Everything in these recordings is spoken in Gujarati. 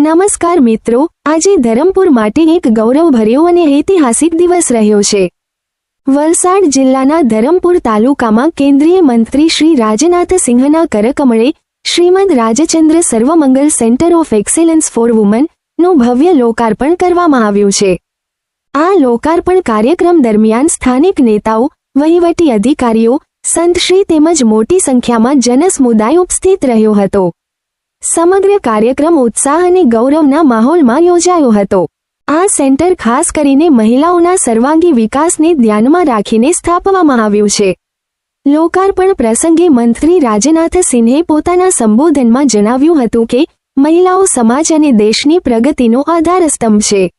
નમસ્કાર મિત્રો, આજે ધરમપુર માટે એક ગૌરવભર્યો અને ઐતિહાસિક દિવસ રહ્યો છે. વલસાડ જિલ્લાના ધરમપુર તાલુકામાં કેન્દ્રીય મંત્રી શ્રી રાજનાથ સિંહના કરકમળે Shrimad Rajchandra Sarvamangal centre of excellence for વુમનનું ભવ્ય લોકાર્પણ કરવામાં આવ્યું છે. આ લોકાર્પણ કાર્યક્રમ દરમિયાન સ્થાનિક નેતાઓ, વહીવટી અધિકારીઓ સંતશ્રી તેમજ મોટી સંખ્યામાં જનસમુદાય ઉપસ્થિત રહ્યો હતો. સમગ્ર કાર્યક્રમ ઉત્સાહ અને ગૌરવના માહોલમાં યોજાયો હતો. આ સેન્ટર ખાસ કરીને મહિલાઓના સર્વાંગી વિકાસને ધ્યાનમાં રાખીને સ્થાપવામાં આવ્યું છે. લોકાર્પણ પ્રસંગે મંત્રી રાજનાથ સિંહે પોતાના સંબોધનમાં જણાવ્યું હતું કે, મહિલાઓ સમાજ અને દેશની પ્રગતિનો આધારસ્તંભ છે.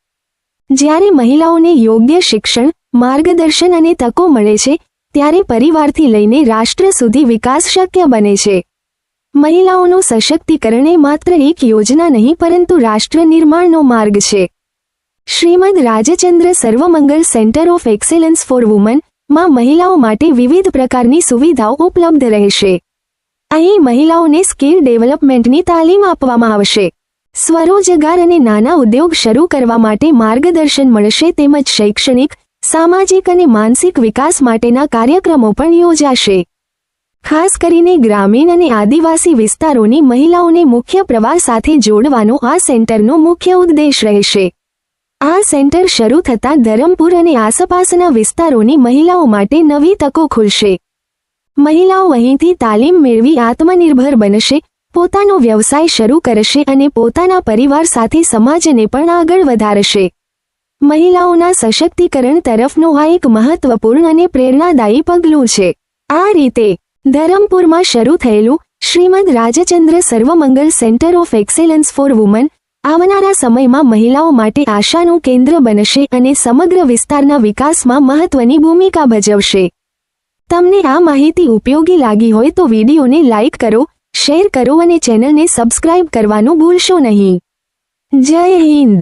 જ્યારે મહિલાઓને યોગ્ય શિક્ષણ, માર્ગદર્શન અને તકો મળે છે, ત્યારે પરિવારથી લઈને રાષ્ટ્ર સુધી વિકાસ શક્ય બને છે. મહિલાઓનું સશક્તિકરણ એ માત્ર એક યોજના નહીં, પરંતુ રાષ્ટ્ર નિર્માણનો માર્ગ છે. Shrimad Rajchandra Sarvamangal centre of excellence for વુમનમાં મહિલાઓ માટે વિવિધ પ્રકારની સુવિધાઓ ઉપલબ્ધ રહેશે. અહીં મહિલાઓને સ્કિલ ડેવલપમેન્ટની તાલીમ આપવામાં આવશે. સ્વરોજગાર અને નાના ઉદ્યોગ શરૂ કરવા માટે માર્ગદર્શન મળશે તેમજ શૈક્ષણિક, સામાજિક અને માનસિક વિકાસ માટેના કાર્યક્રમો પણ યોજાશે. ખાસ કરીને ગ્રામીણ અને આદિવાસી વિસ્તારોની મહિલાઓને મુખ્ય પ્રવાહ સાથે જોડવાનો આ સેન્ટરનો મુખ્ય ઉદ્દેશ રહેશે. આ સેન્ટર શરૂ થતાં ધરમપુર અને આસપાસના વિસ્તારોની મહિલાઓ માટે નવી તકો ખુલશે. મહિલાઓ અહીંથી તાલીમ મેળવી આત્મનિર્ભર બનશે, પોતાનો વ્યવસાય શરૂ કરશે અને પોતાના પરિવાર સાથે સમાજને પણ આગળ વધારશે. મહિલાઓના સશક્તિકરણ તરફનો આ એક મહત્વપૂર્ણ અને પ્રેરણાદાયી પગલું છે. આ રીતે ધરમપુરમાં શરૂ થયેલું Shrimad Rajchandra Sarvamangal centre of excellence for women આવનારા સમયમાં મહિલાઓ માટે આશાનું કેન્દ્ર બનશે અને સમગ્ર વિસ્તારના વિકાસમાં મહત્વની ભૂમિકા ભજવશે. તમને આ માહિતી ઉપયોગી લાગી હોય તો વિડીયોને લાઇક કરો, શેર કરો અને ચેનલને સબસ્ક્રાઇબ કરવાનું ભૂલશો નહીં. જય હિન્દ!